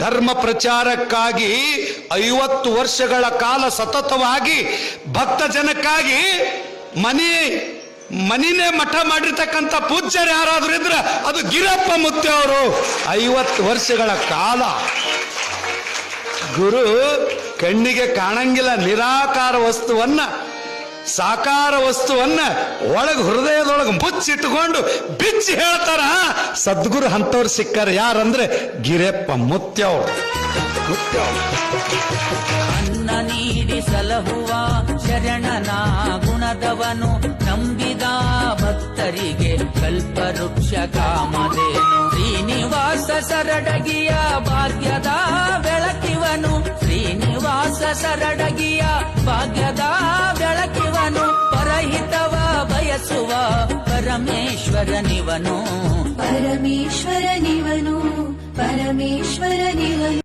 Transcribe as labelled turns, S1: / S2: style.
S1: ಧರ್ಮ ಪ್ರಚಾರಕ್ಕಾಗಿ ಐವತ್ತು ವರ್ಷಗಳ ಕಾಲ ಸತತವಾಗಿ ಭಕ್ತ ಜನಕ್ಕಾಗಿ ಮನೆ, ಮನಿನೇ ಮಠ ಮಾಡಿರ್ತಕ್ಕಂಥ ಪೂಜ್ಯರು ಯಾರಾದ್ರೂ ಇದ್ರೆ ಅದು ಗಿರಪ್ಪ ಮುತ್ತೆ ಅವರು. ಐವತ್ತು ವರ್ಷಗಳ ಕಾಲ. ಗುರು, ಕಣ್ಣಿಗೆ ಕಾಣಂಗಿಲ್ಲ ನಿರಾಕಾರ ವಸ್ತುವನ್ನ ಸಾಕಾರ ವಸ್ತುವನ್ನ ಒಳಗೆ ಹೃದಯದೊಳಗೆ ಮುಚ್ಚಿಟ್ಟುಕೊಂಡು ಬಿಚ್ಚಿ ಹೇಳ್ತಾರ. ಸದ್ಗುರು ಅಂತವ್ರು ಸಿಕ್ಕಾರ ಯಾರಂದ್ರೆ ಗಿರೆಪ್ಪ ಮುತ್ಯವ್ರು.
S2: ಅನ್ನ ನೀಡಿ ಸಲಹುವ ಶರಣನ ಗುಣದವನು ನಂಬಿದ ಭಕ್ತರಿಗೆ ಕಲ್ಪವೃಕ್ಷ ಕಾಮದೇನು ಶ್ರೀನಿವಾಸ ಸರಡಗಿಯ ಭಾಗ್ಯದ ಬೆಳಕಿವನು. ಶ್ರೀನಿವಾಸ ಸರಡಗಿಯ ಭಾಗ್ಯದ ಬಯಸುವ ಪರಮೇಶ್ವರನಿವನು
S3: ಪರಮೇಶ್ವರನಿವನು ಪರಮೇಶ್ವರನಿವನು